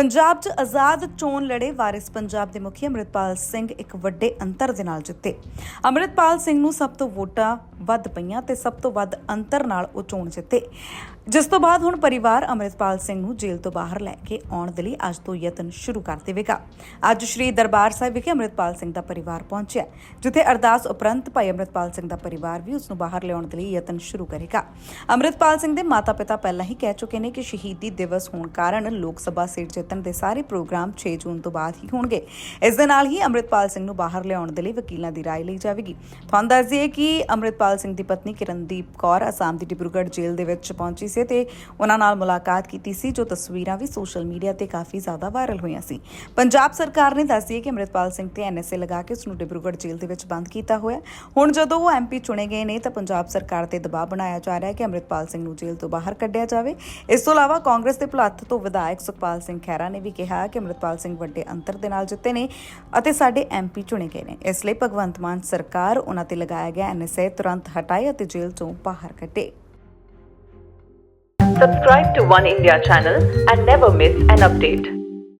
ਪੰਜਾਬ 'ਚ ਆਜ਼ਾਦ ਚੋਣ ਲੜੇ ਵਾਰਿਸ ਪੰਜਾਬ ਦੇ ਮੁਖੀ ਅੰਮ੍ਰਿਤਪਾਲ ਸਿੰਘ ਇੱਕ ਵੱਡੇ ਅੰਤਰ ਦੇ ਨਾਲ ਜਿੱਤੇ। ਅੰਮ੍ਰਿਤਪਾਲ ਸਿੰਘ ਨੂੰ ਸਭ ਤੋਂ ਵੋਟਾਂ ਵੱਧ ਪਈਆਂ ਤੇ ਸਭ ਤੋਂ ਵੱਧ ਅੰਤਰ ਨਾਲ ਉਹ ਚੋਣ ਜਿੱਤੇ। ਜਿਸ ਤੋਂ ਬਾਅਦ ਹੁਣ ਪਰਿਵਾਰ ਅੰਮ੍ਰਿਤਪਾਲ ਸਿੰਘ ਨੂੰ ਜੇਲ੍ਹ ਤੋਂ ਬਾਹਰ ਲੈ ਕੇ ਆਉਣ ਦੇ ਲਈ ਅੱਜ ਤੋਂ ਯਤਨ ਸ਼ੁਰੂ ਕਰ ਦੇਵੇਗਾ। ਅੱਜ ਸ਼੍ਰੀ ਦਰਬਾਰ ਸਾਹਿਬ ਵਿਖੇ ਅੰਮ੍ਰਿਤਪਾਲ ਸਿੰਘ ਦਾ ਪਰਿਵਾਰ ਪਹੁੰਚਿਆ, ਜਿੱਥੇ ਅਰਦਾਸ ਉਪਰੰਤ ਭਾਈ ਅੰਮ੍ਰਿਤਪਾਲ ਸਿੰਘ ਦਾ ਪਰਿਵਾਰ ਵੀ ਉਸ ਨੂੰ ਬਾਹਰ ਲਿਆਉਣ ਦੇ ਲਈ ਯਤਨ ਸ਼ੁਰੂ ਕਰੇਗਾ। ਅੰਮ੍ਰਿਤਪਾਲ ਸਿੰਘ ਦੇ ਮਾਤਾ-ਪਿਤਾ ਪਹਿਲਾਂ ਹੀ ਕਹਿ ਚੁੱਕੇ ਨੇ ਕਿ ਸ਼ਹੀਦੀ ਦਿਵਸ ਹੋਣ ਕਾਰਨ ਲੋਕ ਸਭਾ ਸੀਟ ਜਿੱਤਣ ਦੇ ਸਾਰੇ ਪ੍ਰੋਗਰਾਮ 6 ਜੂਨ ਤੋਂ ਬਾਅਦ ਹੀ ਹੋਣਗੇ ਇਸ ਦੇ ਨਾਲ ਹੀ ਅੰਮ੍ਰਿਤਪਾਲ ਸਿੰਘ ਨੂੰ ਬਾਹਰ ਲਿਆਉਣ ਦੇ ਲਈ ਵਕੀਲਾਂ ਦੀ رائے ਲਈ ਜਾਵੇਗੀ ਤੁਹਾਨੂੰ ਦੱਸ ਦਈਏ ਕਿ ਅੰਮ੍ਰਿਤਪਾਲ ਸਿੰਘ ਦੀ ਪਤਨੀ ਕਿਰਨਦੀਪ ਕੌਰ ਅਸਾਮ ਦੀ ਡਿਬਰੂਗੜ੍ਹ ਜੇਲ੍ਹ ਦੇ ਵਿੱਚ ਪਹੁੰਚੀ ਸੀ ਤੇ ਉਹਨਾਂ ਨਾਲ ਮੁਲਾਕਾਤ ਕੀਤੀ ਸੀ ਜੋ ਤਸਵੀਰਾਂ ਵੀ ਸੋਸ਼ਲ ਮੀਡੀਆ ਤੇ ਕਾਫੀ ਜ਼ਿਆਦਾ ਵਾਇਰਲ ਹੋਈਆਂ ਸੀ ਪੰਜਾਬ ਸਰਕਾਰ ਨੇ ਦੱਸੀ ਹੈ ਕਿ ਅੰਮ੍ਰਿਤਪਾਲ ਸਿੰਘ ਤੇ ਐਨਐਸਏ ਲਗਾ ਕੇ ਉਸ ਨੂੰ ਡਿਬਰੂਗੜ੍ਹ ਜੇਲ੍ਹ ਦੇ ਵਿੱਚ ਬੰਦ ਕੀਤਾ ਹੋਇਆ ਹੁਣ ਜਦੋਂ ਉਹ ਐਮਪੀ ਚੁਣੇ ਗਏ ਨੇ ਤਾਂ ਪੰਜਾਬ ਸਰਕਾਰ ਤੇ ਦਬਾਅ ਬਣਾਇਆ ਜਾ ਰਿਹਾ ਹੈ ਕਿ ਅੰਮ੍ਰਿਤਪਾਲ ਸਿੰਘ ਨੂੰ ਜੇਲ੍ਹ ਤੋਂ ਬਾਹਰ ਕੱਢਿਆ ਜਾਵੇ ਇਸ ਤੋਂ ਇਲਾਵਾ ਕਾਂਗਰਸ ਦੇ ਭੁਲੱਥ ਤੋਂ ਵਿਧਾਇਕ ਸੁਖਪਾਲ ਸਿੰਘ ਖਹਿਰਾ ਨੇ ਵੀ ਕਿਹਾ ਕਿ ਅੰਮ੍ਰਿਤਪਾਲ ਸਿੰਘ ਵੱਡੇ ਅੰਤਰ ਦੇ ਨਾਲ ਜਿੱਤੇ ਨੇ ਅਤੇ ਸਾਡੇ ਐਮਪੀ ਚੁਣੇ ਗਏ ਨੇ ਇਸ ਲਈ ਭਗਵੰਤ ਮਾਨ ਸਰਕਾਰ ਉਹਨਾਂ ਤੇ ਲਗਾਇਆ ਗਿਆ ਐਨਐਸਏ ਤੁਰੰਤ ਹਟਾਏ ਅਤੇ ਜੇਲ੍ਹ ਤੋਂ ਬਾਹਰ ਕੱਢੇ Subscribe to One India channel and never miss an update.